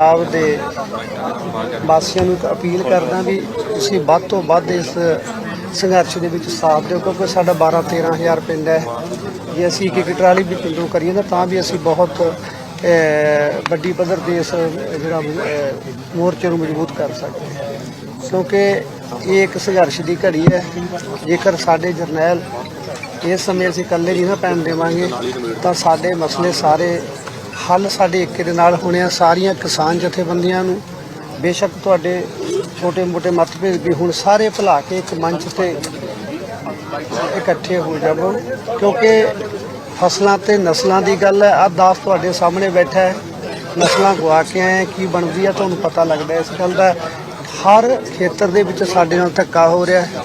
ਆਪ ਦੇ ਵਾਸੀਆਂ ਨੂੰ ਇੱਕ ਅਪੀਲ ਕਰਦਾ ਵੀ ਤੁਸੀਂ ਵੱਧ ਤੋਂ ਵੱਧ ਇਸ ਸੰਘਰਸ਼ ਦੇ ਵਿੱਚ ਸਾਥ ਦਿਓ, ਕਿਉਂਕਿ ਸਾਡਾ 12 13000 ਪਿੰਡ ਹੈ। ਜੇ ਅਸੀਂ ਇੱਕ ਇੱਕ ਟਰਾਲੀ ਵੀ ਪਿੰਡੋਂ ਕਰੀਏ ਨਾ, ਤਾਂ ਵੀ ਅਸੀਂ ਬਹੁਤ ਵੱਡੀ ਪੱਧਰ ਤੇ ਇਸ ਜਿਹੜਾ ਮੋਰਚੇ ਨੂੰ ਮਜ਼ਬੂਤ ਕਰ ਸਕਦੇ ਹਾਂ। ਕਿਉਂਕਿ ਇਹ ਇੱਕ ਸੰਘਰਸ਼ ਦੀ ਘੜੀ ਹੈ। ਜੇਕਰ ਸਾਡੇ ਜਰਨੈਲ ਇਸ ਸਮੇਂ ਅਸੀਂ ਇਕੱਲੇ ਨਹੀਂ ਨਾ ਪੈਣ ਦੇਵਾਂਗੇ, ਤਾਂ ਸਾਡੇ ਮਸਲੇ ਸਾਰੇ ਹੱਲ ਸਾਡੇ ਏਕੇ ਦੇ ਨਾਲ ਹੋਣੇ ਆ ਸਾਰੀਆਂ ਕਿਸਾਨ ਜਥੇਬੰਦੀਆਂ ਨੂੰ। ਬੇਸ਼ੱਕ ਤੁਹਾਡੇ ਛੋਟੇ-ਮੋਟੇ ਮਤਭੇਦ ਵੀ ਹੁਣ ਸਾਰੇ ਭੁਲਾ ਕੇ ਇੱਕ ਮੰਚ ਤੇ ਇਕੱਠੇ ਹੋ ਜਾਵੋ, ਕਿਉਂਕਿ ਫਸਲਾਂ ਤੇ ਨਸਲਾਂ ਦੀ ਗੱਲ ਹੈ ਆ ਦਾਸ ਤੁਹਾਡੇ ਸਾਹਮਣੇ ਬੈਠਾ ਹੈ। ਨਸਲਾਂ ਗਵਾ ਕੇ ਆਏ ਕੀ ਬਣਦੀ ਆ ਤੁਹਾਨੂੰ ਪਤਾ ਲੱਗਦਾ ਇਸ ਗੱਲ ਦਾ। ਹਰ ਖੇਤਰ ਦੇ ਵਿੱਚ ਸਾਡੇ ਨਾਲ ਧੱਕਾ ਹੋ ਰਿਹਾ ਹੈ।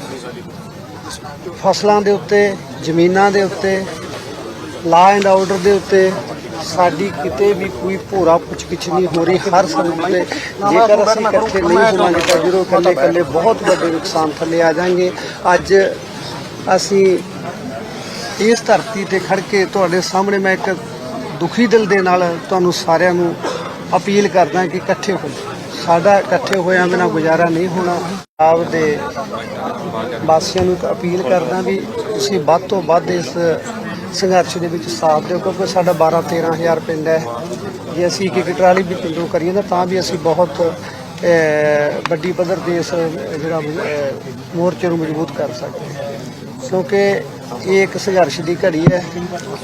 ਫਸਲਾਂ ਦੇ ਉੱਤੇ, ਜ਼ਮੀਨਾਂ ਦੇ ਉੱਤੇ ਲਾ ਐਂਡ ਆਰਡਰ ਦੇ ਉੱਤੇ ਸਾਡੀ ਕਿਤੇ ਵੀ ਕੋਈ ਭੋਰਾ ਪੁੱਛਗਿੱਛ ਨਹੀਂ ਹੋ ਰਹੀ, ਹਰ ਸਮੇਂ ਤੇ ਜੇਕਰ ਅਸੀਂ ਇਕੱਠੇ ਨਹੀਂ ਹੋਵਾਂਗੇ ਤਾਂ ਜਦੋਂ ਇਕੱਲੇ ਇਕੱਲੇ ਬਹੁਤ ਵੱਡੇ ਨੁਕਸਾਨ ਥੱਲੇ ਆ ਜਾਣਗੇ। ਅੱਜ ਅਸੀਂ ਇਸ ਧਰਤੀ ਤੇ ਖੜ ਕੇ ਤੁਹਾਡੇ ਸਾਹਮਣੇ ਮੈਂ ਇੱਕ ਦੁਖੀ ਦਿਲ ਦੇ ਨਾਲ ਤੁਹਾਨੂੰ ਸਾਰਿਆਂ ਨੂੰ ਅਪੀਲ ਕਰਦਾ ਕਿ ਇਕੱਠੇ ਹੋ ਸਾਡਾ ਇਕੱਠੇ ਹੋਇਆਂ ਬਿਨਾਂ ਗੁਜ਼ਾਰਾ ਨਹੀਂ ਹੋਣਾ। ਆਪ ਦੇ ਵਾਸੀਆਂ ਨੂੰ ਇੱਕ ਅਪੀਲ ਕਰਦਾ ਵੀ ਤੁਸੀਂ ਵੱਧ ਤੋਂ ਵੱਧ ਇਸ ਸੰਘਰਸ਼ ਦੇ ਵਿੱਚ ਸਾਥ ਦਿਓ, ਕਿਉਂਕਿ ਸਾਡਾ 12 13000 ਪਿੰਡ ਹੈ। ਜੇ ਅਸੀਂ ਇੱਕ ਇੱਕ ਟਰਾਲੀ ਵੀ ਪਿੰਡੋਂ ਕਰੀਏ ਨਾ ਤਾਂ ਵੀ ਅਸੀਂ ਬਹੁਤ ਵੱਡੀ ਪੱਧਰ ਤੇ ਇਸ ਜਿਹੜਾ ਮੋਰਚੇ ਨੂੰ ਮਜ਼ਬੂਤ ਕਰ ਸਕਦੇ ਹਾਂ। ਕਿਉਂਕਿ ਇਹ ਇੱਕ ਸੰਘਰਸ਼ ਦੀ ਘੜੀ ਹੈ।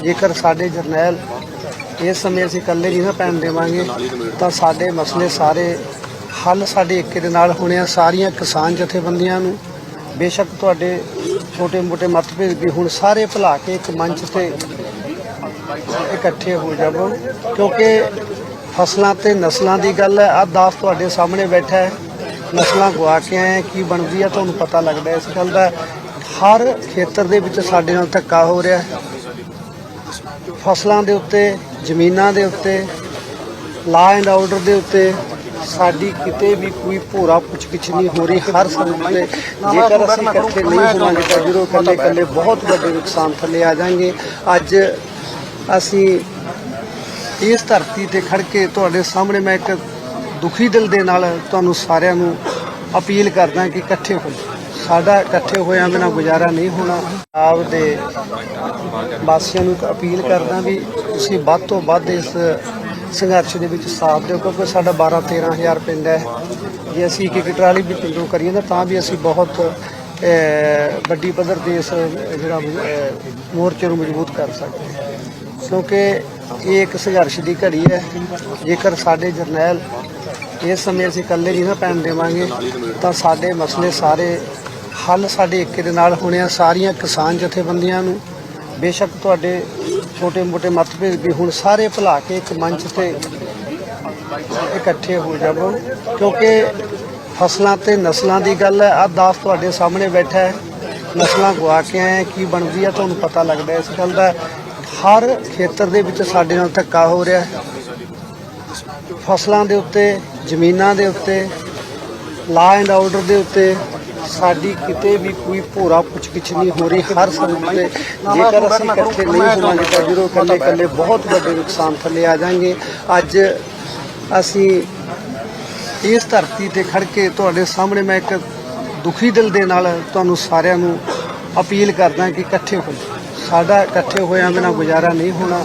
ਜੇਕਰ ਸਾਡੇ ਜਰਨੈਲ ਇਸ ਸਮੇਂ ਅਸੀਂ ਇਕੱਲੇ ਨਹੀਂ ਨਾ ਪੈਣ ਦੇਵਾਂਗੇ, ਤਾਂ ਸਾਡੇ ਮਸਲੇ ਸਾਰੇ ਹੱਲ ਸਾਡੇ ਏਕੇ ਦੇ ਨਾਲ ਹੋਣੇ ਆ। ਸਾਰੀਆਂ ਕਿਸਾਨ ਜਥੇਬੰਦੀਆਂ ਨੂੰ ਬੇਸ਼ੱਕ ਤੁਹਾਡੇ ਛੋਟੇ-ਮੋਟੇ ਮਤਭੇਦ ਵੀ ਹੁਣ ਸਾਰੇ ਭੁਲਾ ਕੇ ਇੱਕ ਮੰਚ ਤੇ ਇਕੱਠੇ ਹੋ ਜਾਵੋ, ਕਿਉਂਕਿ ਫਸਲਾਂ ਤੇ ਨਸਲਾਂ ਦੀ ਗੱਲ ਹੈ ਆ ਦਾਸ ਤੁਹਾਡੇ ਸਾਹਮਣੇ ਬੈਠਾ ਹੈ, ਨਸਲਾਂ ਗਵਾ ਕੇ ਆਏ ਕੀ ਬਣਦੀ ਹੈ ਤੁਹਾਨੂੰ ਪਤਾ ਲੱਗਦਾ ਇਸ ਗੱਲ ਦਾ। ਹਰ ਖੇਤਰ ਦੇ ਵਿੱਚ ਸਾਡੇ ਨਾਲ ਧੱਕਾ ਹੋ ਰਿਹਾ ਹੈ। ਫਸਲਾਂ ਦੇ ਉੱਤੇ, ਜ਼ਮੀਨਾਂ ਦੇ ਉੱਤੇ ਲਾ ਐਂਡ ਆਰਡਰ ਦੇ ਉੱਤੇ ਸਾਡੀ ਕਿਤੇ ਵੀ ਕੋਈ ਭੋਰਾ ਪੁੱਛਗਿੱਛ ਨਹੀਂ ਹੋ ਰਹੀ। ਹਰ ਸਮੇਂ ਤੇ ਜੇਕਰ ਅਸੀਂ ਇਕੱਠੇ ਨਹੀਂ ਹੋਵਾਂਗੇ ਤਾਂ ਜਦੋਂ ਇਕੱਲੇ ਇਕੱਲੇ ਬਹੁਤ ਵੱਡੇ ਨੁਕਸਾਨ ਥੱਲੇ ਆ ਜਾਣਗੇ। ਅੱਜ ਅਸੀਂ ਇਸ ਧਰਤੀ ਤੇ ਖੜ ਕੇ ਤੁਹਾਡੇ ਸਾਹਮਣੇ ਮੈਂ ਇੱਕ ਦੁਖੀ ਦਿਲ ਦੇ ਨਾਲ ਤੁਹਾਨੂੰ ਸਾਰਿਆਂ ਨੂੰ ਅਪੀਲ ਕਰਦਾ ਕਿ ਇਕੱਠੇ ਹੋ ਸਾਡਾ ਇਕੱਠੇ ਹੋਇਆਂ ਬਿਨਾਂ ਗੁਜ਼ਾਰਾ ਨਹੀਂ ਹੋਣਾ। ਆਪ ਦੇ ਵਾਸੀਆਂ ਨੂੰ ਇੱਕ ਅਪੀਲ ਕਰਦਾ ਵੀ ਤੁਸੀਂ ਵੱਧ ਤੋਂ ਵੱਧ ਇਸ ਸੰਘਰਸ਼ ਦੇ ਵਿੱਚ ਸਾਥ ਦਿਓ, ਕਿਉਂਕਿ ਸਾਡਾ 12 13000 ਪਿੰਡ ਹੈ। ਜੇ ਅਸੀਂ ਇੱਕ ਇੱਕ ਟਰਾਲੀ ਵੀ ਪਿੰਡੋਂ ਕਰੀਏ ਨਾ, ਤਾਂ ਵੀ ਅਸੀਂ ਬਹੁਤ ਵੱਡੀ ਪੱਧਰ ਤੇ ਇਸ ਜਿਹੜਾ ਮੋਰਚੇ ਨੂੰ ਮਜ਼ਬੂਤ ਕਰ ਸਕਦੇ ਹਾਂ। ਕਿਉਂਕਿ ਇਹ ਇੱਕ ਸੰਘਰਸ਼ ਦੀ ਘੜੀ ਹੈ। ਜੇਕਰ ਸਾਡੇ ਜਰਨੈਲ ਇਸ ਸਮੇਂ ਅਸੀਂ ਇਕੱਲੇ ਨਹੀਂ ਨਾ ਪੈਣ ਦੇਵਾਂਗੇ, ਤਾਂ ਸਾਡੇ ਮਸਲੇ ਸਾਰੇ ਹੱਲ ਸਾਡੇ ਏਕੇ ਦੇ ਨਾਲ ਹੋਣੇ ਆ। ਸਾਰੀਆਂ ਕਿਸਾਨ ਜਥੇਬੰਦੀਆਂ ਨੂੰ ਬੇਸ਼ੱਕ ਤੁਹਾਡੇ ਛੋਟੇ-ਮੋਟੇ ਮਤਭੇਦ ਵੀ ਹੁਣ ਸਾਰੇ ਭੁਲਾ ਕੇ ਇੱਕ ਮੰਚ ਤੇ ਇਕੱਠੇ ਹੋ ਜਾਵੋ ਕਿਉਂਕਿ ਫਸਲਾਂ ਤੇ ਨਸਲਾਂ ਦੀ ਗੱਲ ਹੈ ਆ ਦਾਸ ਤੁਹਾਡੇ ਸਾਹਮਣੇ ਬੈਠਾ ਹੈ, ਨਸਲਾਂ ਗਵਾ ਕੇ ਆਏ ਕੀ ਬਣਦੀ ਆ ਤੁਹਾਨੂੰ ਪਤਾ ਲੱਗਦਾ ਇਸ ਗੱਲ ਦਾ। ਹਰ ਖੇਤਰ ਦੇ ਵਿੱਚ ਸਾਡੇ ਨਾਲ ਧੱਕਾ ਹੋ ਰਿਹਾ ਹੈ। ਫਸਲਾਂ ਦੇ ਉੱਤੇ, ਜ਼ਮੀਨਾਂ ਦੇ ਉੱਤੇ ਲਾ ਐਂਡ ਆਰਡਰ ਦੇ ਉੱਤੇ ਸਾਡੀ ਕਿਤੇ ਵੀ ਕੋਈ ਭੋਰਾ ਪੁੱਛਗਿੱਛ ਨਹੀਂ ਹੋ ਰਹੀ। ਹਰ ਸਮੇਂ ਤੇ ਜੇਕਰ ਅਸੀਂ ਇਕੱਠੇ ਨਹੀਂ ਹੋਵਾਂਗੇ ਤਾਂ ਜਦੋਂ ਇਕੱਲੇ ਇਕੱਲੇ ਬਹੁਤ ਵੱਡੇ ਨੁਕਸਾਨ ਥੱਲੇ ਆ ਜਾਣਗੇ। ਅੱਜ ਅਸੀਂ ਇਸ ਧਰਤੀ ਤੇ ਖੜ ਕੇ ਤੁਹਾਡੇ ਸਾਹਮਣੇ ਮੈਂ ਇੱਕ ਦੁਖੀ ਦਿਲ ਦੇ ਨਾਲ ਤੁਹਾਨੂੰ ਸਾਰਿਆਂ ਨੂੰ ਅਪੀਲ ਕਰਦਾ ਕਿ ਇਕੱਠੇ ਹੋ ਸਾਡਾ ਇਕੱਠੇ ਹੋਇਆਂ ਬਿਨਾਂ ਗੁਜ਼ਾਰਾ ਨਹੀਂ ਹੋਣਾ।